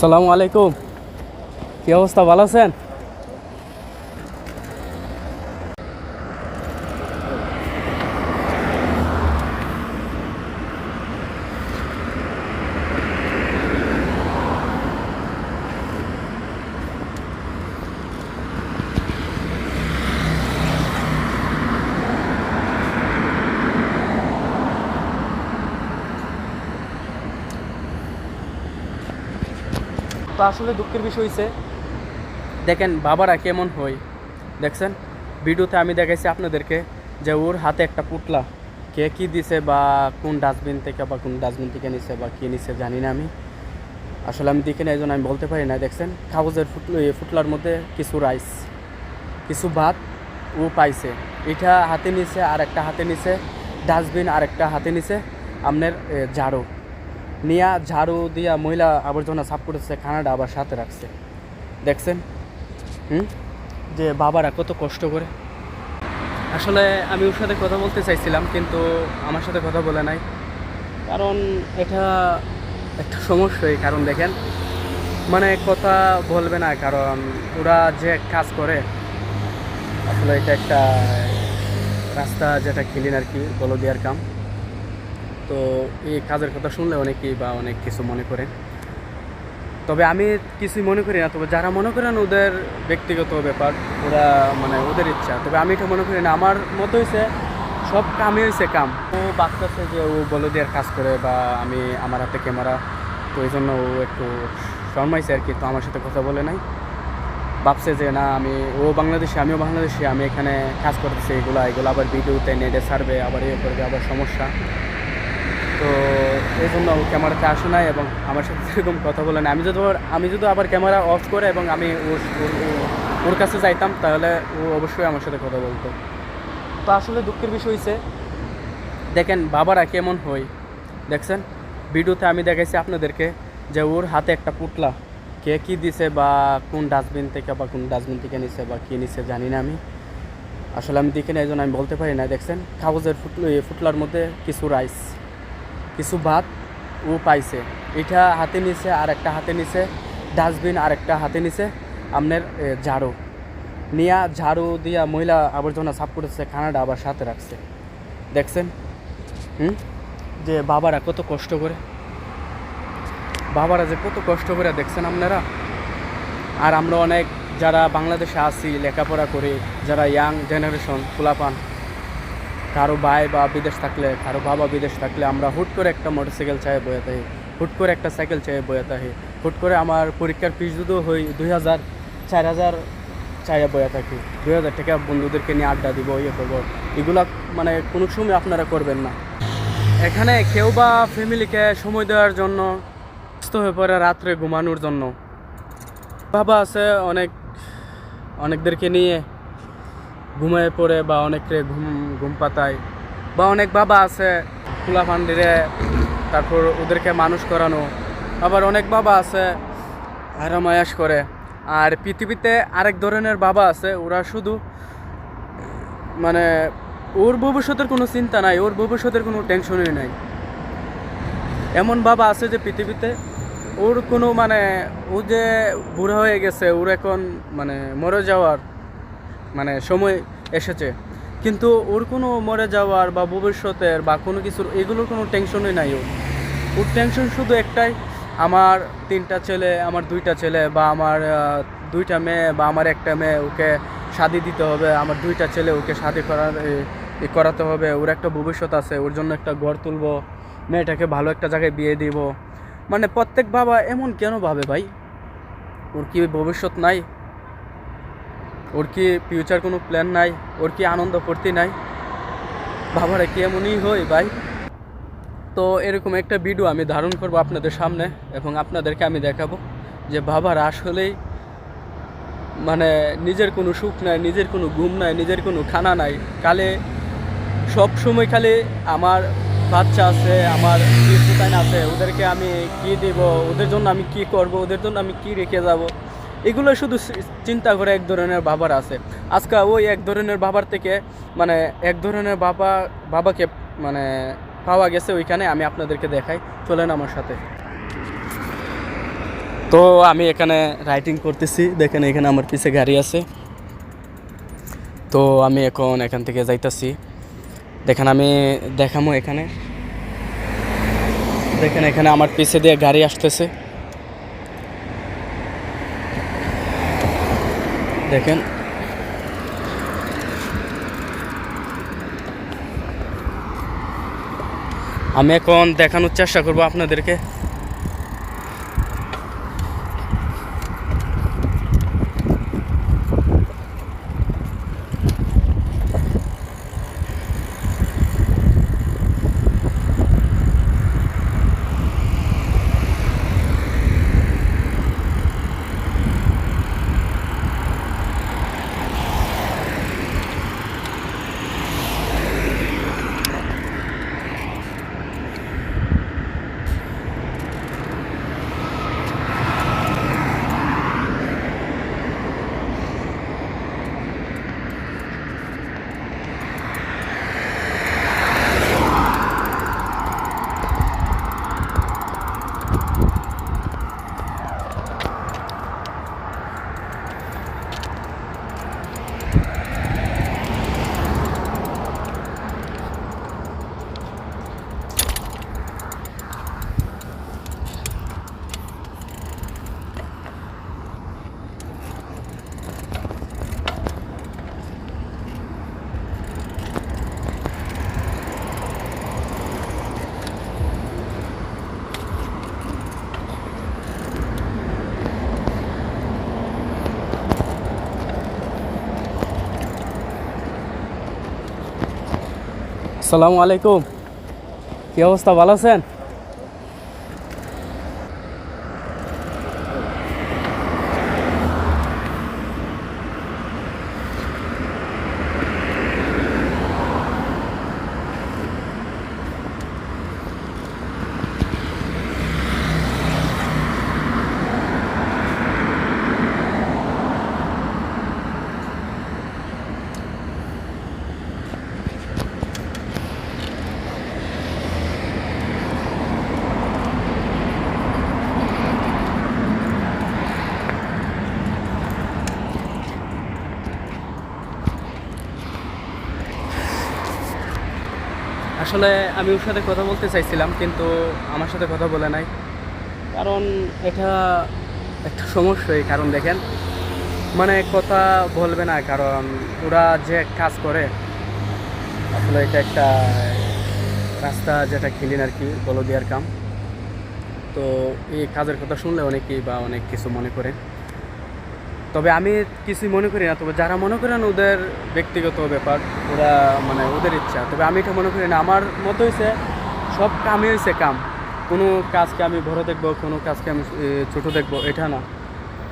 আসসালামু আলাইকুম। কি অবস্থা? ভালো আছেন? তো আসলে দুঃখের বিষয় হয়েছে দেখেন, বাবারা কেমন হয়? দেখছেন? ভিডিওতে আমি দেখাইছি আপনাদেরকে যে ওর হাতে একটা পুটলা কে কী দিছে বা কোন ডাস্টবিন থেকে বা কোন ডাস্টবিন থেকে নিছে বা কী নিছে জানি না আমি। আসলে আমি দেখি না এই আমি বলতে পারি না। দেখছেন? কাগজের ফুটলো ফুটলার মধ্যে কিছু রাইস, কিছু ভাত ও পাইছে। এটা হাতে নিছে আর একটা হাতে নিছে, ডাস্টবিন আর একটা হাতে নিছে। আপনার ঝাড়ু নিয়া, ঝাড়ু দিয়া মহিলা আবর্জনা সাফ করেছে, খানাটা আবার সাথে রাখছে। দেখছেন? হুম? যে বাবারা কত কষ্ট করে। আসলে আমি ওর সাথে কথা বলতে চাইছিলাম, কিন্তু আমার সাথে কথা বলে নাই। কারণ এটা একটা সমস্যাই কারণ দেখেন। মানে কথা বলবে না, কারণ ওরা যে কাজ করে, আসলে এটা একটা রাস্তা যেটা ক্লিন আর কি, বলদিয়ার কাম। তো এই কাজের কথা শুনলে অনেকেই বা অনেক কিছু মনে করে। তবে আমি কিছুই মনে করি না, তবে যারা মনে করেন ওদের ব্যক্তিগত ব্যাপার, ওরা মানে ওদের ইচ্ছা। তবে আমি এটা মনে করি না, আমার মতো হয়েছে সব কামই হয়েছে কাম। ও বাচ্চাছে যে ও বলদিয়ার কাজ করে বা আমি আমার হাতে ক্যামেরা, তো এই জন্য ও একটু শর্মাইছে আর কি, তো আমার সাথে কথা বলে নাই। ভাবছে যে না, আমি, ও বাংলাদেশে, আমিও বাংলাদেশে, আমি এখানে কাজ করতেছি, এগুলো এগুলো আবার ভিডিওতে নেটে ছাড়বে, আবার ইয়ে করবে, আবার সমস্যা। তো এই জন্য ও ক্যামেরাতে আসে নাই এবং আমার সাথে সেরকম কথা বলে না আমি যদি আমি যদি আবার ক্যামেরা অফ করে এবং আমি ওর কাছে যাইতাম, তাহলে ও অবশ্যই আমার সাথে কথা বলতো। তো আসলে দুঃখের বিষয় হয়েছে দেখেন বাবারা কেমন হয়। দেখছেন? ভিডিওতে আমি দেখাইছি আপনাদেরকে যে ওর হাতে একটা পুটলা কে কী দিছে বা কোন ডাস্টবিন থেকে বা কোন ডাস্টবিন থেকে নিছে বা কী নিছে জানি না আমি। আসলে আমি দেখি না এই জন্য আমি বলতে পারি না। দেখছেন? কাগজের ফুটলো ফুটলার মধ্যে কিছু রাইস কিছু ভাত ও পাইছে। এটা হাতে নিছে আর একটা হাতে নিছে, ডাস্টবিন আর একটা হাতে নিছে আপনার ঝাড়ু। নিয়া ঝাড়ু দিয়া মহিলা আবর্জনা সাফ করেছে, খানাটা আবার সাথে রাখছে। দেখছেন? হুম? যে বাবারা কত কষ্ট করে। বাবারা যে কত কষ্ট করে, দেখছেন আপনারা? আর আমরা অনেক যারা বাংলাদেশে আসি লেখাপড়া করি, যারা ইয়াং জেনারেশন ফুলাপান কারও ভাই বা বিদেশ থাকলে, কারও বাবা বিদেশ থাকলে আমরা হুট করে একটা মোটরসাইকেল চাই বয়ে থাকি, হুট করে একটা সাইকেল চাই বয়ে থাকি, হুট করে আমার পরীক্ষার ফিস যদিও হই দুই হাজার, চার হাজার চাইয়া বয়ে থাকি, দুই হাজার টাকা বন্ধুদেরকে নিয়ে আড্ডা দিব ইয়ে করব। এগুলা মানে কোনো সময় আপনারা করবেন না। এখানে কেউ বা ফ্যামিলিকে সময় দেওয়ার জন্য ব্যস্ত হয়ে পড়ে রাত্রে ঘুমানোর জন্য। বাবা আছে অনেক, অনেকদেরকে নিয়ে ঘুমায় পড়ে বা অনেককে ঘুম ঘুম পাতায়, বা অনেক বাবা আছে, খোলা ফান্ডিরে তারপর ওদেরকে মানুষ করানো, আবার অনেক বাবা আছে আরামায়াস করে। আর পৃথিবীতে আরেক ধরনের বাবা আছে, ওরা শুধু মানে ওর ভবিষ্যতের কোনো চিন্তা নাই, ওর ভবিষ্যতের কোনো টেনশনই নাই। এমন বাবা আছে যে পৃথিবীতে ওর কোনো মানে ও যে বুড়া হয়ে গেছে, ওর এখন মানে মরে যাওয়ার মানে সময় এসেছে। কিন্তু ওর কোনো মরে যাওয়ার বা ভবিষ্যতের বা কোনো কিছুর এগুলোর কোনো টেনশনই নাই ওর। ওর টেনশন শুধু একটাই, আমার তিনটা ছেলে, আমার দুইটা ছেলে বা আমার দুইটা মেয়ে বা আমার একটা মেয়ে ওকে শাদি দিতে হবে, আমার দুইটা ছেলে ওকে শাদি করার করাতে হবে, ওর একটা ভবিষ্যৎ আছে, ওর জন্য একটা ঘর তুলবো, মেয়েটাকে ভালো একটা জায়গায় বিয়ে দিব। মানে প্রত্যেক বাবা এমন কেন ভাবে ভাই? ওর কি ভবিষ্যৎ নাই? ওর কি ফিউচার কোনো প্ল্যান নাই? ওর কি আনন্দ ফুর্তি নাই? বাবারা, কি এমনই হয় ভাই? তো এরকম একটা ভিডিও আমি ধারণ করব আপনাদের সামনে এবং আপনাদেরকে আমি দেখাবো যে বাবার আসলেই মানে নিজের কোনো সুখ নাই, নিজের কোনো ঘুম নাই, নিজের কোনো খানা নাই। কালে সব সময় খালি আমার বাচ্চা আছে, আমার আছে, ওদেরকে আমি কি দেব, ওদের জন্য আমি কি করব, ওদের জন্য আমি কি রেখে যাব? এগুলো শুধু চিন্তা করে এক ধরনের বাবার আছে। আজকে ওই এক ধরনের বাবার থেকে মানে এক ধরনের বাবা, বাবাকে মানে পাওয়া গেছে ওইখানে, আমি আপনাদেরকে দেখাই। চলেন আমার সাথে। তো আমি এখানে রাইটিং করতেছি। দেখেন এখানে আমার পিছে গাড়ি আছে। তো আমি এখন এখান থেকে যাইতাছি। দেখেন আমি দেখামো এখানে। দেখেন এখানে আমার পিছে দিয়ে গাড়ি আসতেছে। দেখেন। আমি এখন দেখানোর চেষ্টা করব আপনাদেরকে। আসসালামু আলাইকুম। কি অবস্থা? ভালো আছেন? আসলে আমি ওর সাথে কথা বলতে চাইছিলাম, কিন্তু আমার সাথে কথা বলে নাই। কারণ এটা একটা সমস্যাই কারণ দেখেন। মানে কথা বলবে না, কারণ ওরা যে কাজ করে, আসলে এটা একটা রাস্তা যেটা ক্লিন আর কি বলদিয়ার কাম। তো এই কাজের কথা শুনলে অনেকেই বা অনেক কিছু মনে করে তবে আমি কিছুই মনে করি না, তবে যারা মনে করেন ওদের ব্যক্তিগত ব্যাপার, ওরা মানে ওদের ইচ্ছা, তবে আমি এটা মনে করি না। আমার মতো হয়েছে সব কামই হয়েছে কাম। কোনো কাজকে আমি বড় দেখব, কোনো কাজকে আমি ছোট দেখব, এটা না।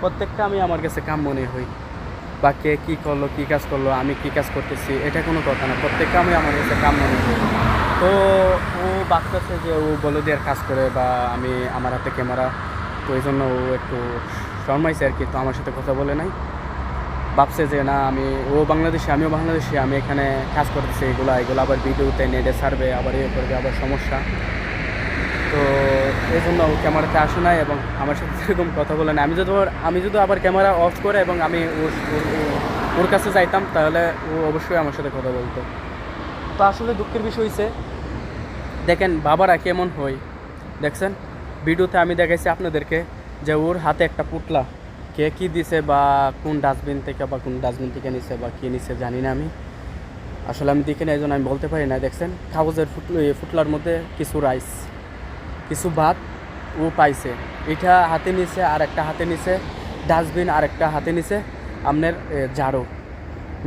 প্রত্যেকটা আমি আমার কাছে কাম মনে হই। বা কে কী করল, কী কাজ করল, আমি কী কাজ করতেছি, এটা কোনো কথা না। প্রত্যেকটা আমি আমার কাছে কাম মনে হই তো ও ভাবতেছে যে ও বলদিয়ার কাজ করে বা আমি আমার হাতে ক্যামেরা, তো এই জন্য ও একটু শর্মাইছে আর কি, তো আমার সাথে কথা বলে নাই। ভাবছে যে, না, আমি, ও বাংলাদেশে, আমিও বাংলাদেশে, আমি এখানে কাজ করতেছি, এগুলো এগুলো আবার ভিডিওতে, নেটে ছাড়বে, আবার ইয়ে করবে, আবার সমস্যা। তো এই জন্য ও ক্যামেরাতে আসে নাই এবং আমার সাথে সেরকম কথা বলে না আমি যদি আমি যদি আবার ক্যামেরা অফ করে এবং আমি ওর কাছে যাইতাম, তাহলে ও অবশ্যই আমার সাথে কথা বলতো। তো আসলে দুঃখের বিষয় হয়েছে দেখেন, বাবারা কেমন হয়, দেখছেন? ভিডিওতে আমি দেখাইছি আপনাদেরকে। যে ওর হাতে একটা পুটলা কে কী দিছে বা কোন ডাস্টবিন থেকে বা কোন ডাস্টবিন থেকে নিছে বা কী নিছে জানি না আমি। আসলে আমি দেখি না এই আমি বলতে পারি না। দেখছেন, কাগজের এই ফুটলার মধ্যে কিছু রাইস কিছু ভাত ও পাইছে। এটা হাতে নিছে, আর একটা হাতে নিছে ডাস্টবিন আর একটা হাতে নিছে আপনার ঝাড়ু।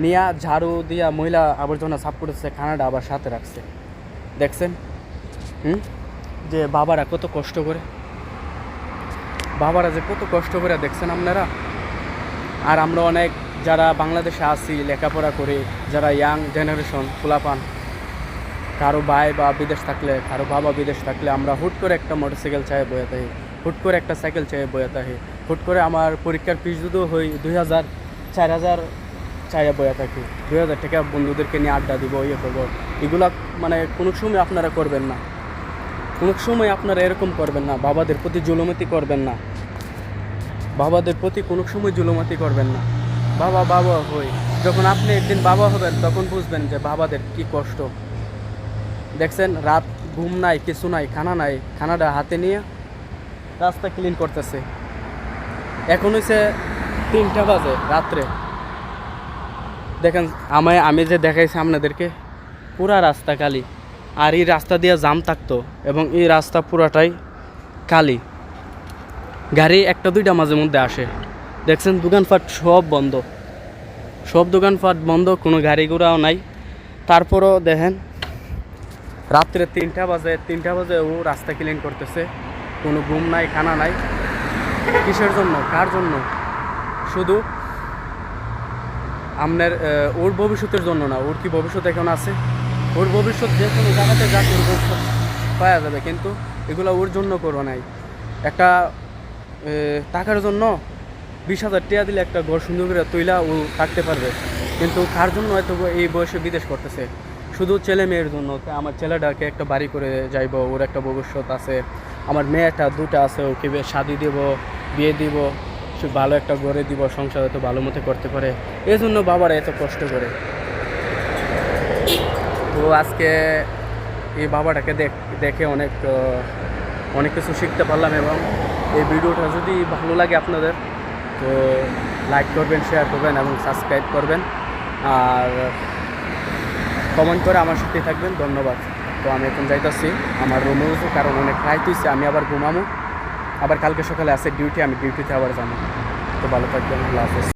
নিয়া ঝাড়ু দিয়া মহিলা আবর্জনা সাফ করেছে, খানাটা আবার সাথে রাখছে। দেখছেন, হুম? যে বাবারা কত কষ্ট করে বাবারা যে কত কষ্ট করে দেখছেন আপনারা? আর আমরা অনেক যারা বাংলাদেশে আছি, লেখাপড়া করি, যারা ইয়াং জেনারেশন ফুলাপান কারও ভাই বা বিদেশ থাকলে, কারও বাবা বিদেশ থাকলে আমরা হুট করে একটা মোটরসাইকেল চাই বয়ে থাকি, হুট করে একটা সাইকেল চাই বয়ে থাকি, হুট করে আমার পরীক্ষার ফিস যদিও হই দুই হাজার, চার হাজার চাইয়া বয়ে থাকি, দুই হাজার টাকা বন্ধুদেরকে নিয়ে আড্ডা দিব ইয়ে করব, এগুলা মানে কোনো সময় আপনারা করবেন না। কোনো সময় আপনারা এরকম করবেন না, বাবাদের প্রতি জুলুমতি করবেন না। বাবাদের প্রতি কোনো সময় জুলুমাতি করবেন না। বাবা বাবা হই। যখন আপনি একদিন বাবা হবেন, তখন বুঝবেন যে বাবাদের কি কষ্ট। দেখছেন, রাত ঘুম নাই, কিছু নাই, খানা নাই, খানাটা হাতে নিয়ে রাস্তা ক্লিন করতেছে। এখন হচ্ছে তিনটা বাজে রাত্রে। দেখেন, আমায় আমি যে দেখাইছি আপনাদেরকে, পুরা রাস্তা কালি আর এই রাস্তা দিয়ে জাম থাকতো এবং এই রাস্তা পুরাটাই কালি গাড়ি একটা দুইটা মাঝে মধ্যে আসে। দেখছেন, দোকানপাট সব বন্ধ। সব দোকানপাট বন্ধ, কোনো গাড়ি ঘোড়াও নাই। তারপরও দেখেন, রাত্রে তিনটা বাজে তিনটা বাজে ও রাস্তা ক্লিন করতেছে। কোনো ঘুম নাই, খানা নাই। কিসের জন্য? কার জন্য? শুধু আপনার ওর ভবিষ্যতের জন্য না, ওর কি ভবিষ্যৎ এখন আছে? ওর ভবিষ্যৎ যে কোনো জায়গাতে যাক ওর ভবিষ্যৎ পাওয়া যাবে, কিন্তু এগুলো ওর জন্য করো নাই। একটা টাকার জন্য বিশ হাজার টাকা দিলে একটা ঘর সুন্দর করে তৈলা ও থাকতে পারবে। কিন্তু কার জন্য হয়তো এই বয়সে বিদেশ করতেছে? শুধু ছেলে মেয়ের জন্য। আমার ছেলেটাকে একটা বাড়ি করে যাইব, ওর একটা ভবিষ্যৎ আছে। আমার মেয়েটা দুটা আছে, ওকে শাদি দেব, বিয়ে দিব, সে ভালো একটা গড়ে দিব, সংসার হয়তো ভালো মতো করতে পারে। এই জন্য বাবারা এত কষ্ট করে। তো আজকে এই বাবাটাকে দেখ অনেক অনেক কিছু শিখতে পারলাম এবং এই ভিডিওটা যদি ভালো লাগে আপনাদের, তো লাইক করবেন শেয়ার করবেন এবং সাবস্ক্রাইব করবেন। আর কমেন্ট করে আমার সাথে থাকবেন। ধন্যবাদ। তো আমি এখন যাইতাছি। আমার রুমে উঠবো কারণ অনেক রাইত হয়েছে আমি আবার ঘুমামো। আবার কালকে সকালে আছে ডিউটি আমি ডিউটিতে আবার যাব তো ভালো থাকবেন, আল্লাহ হাফেজ।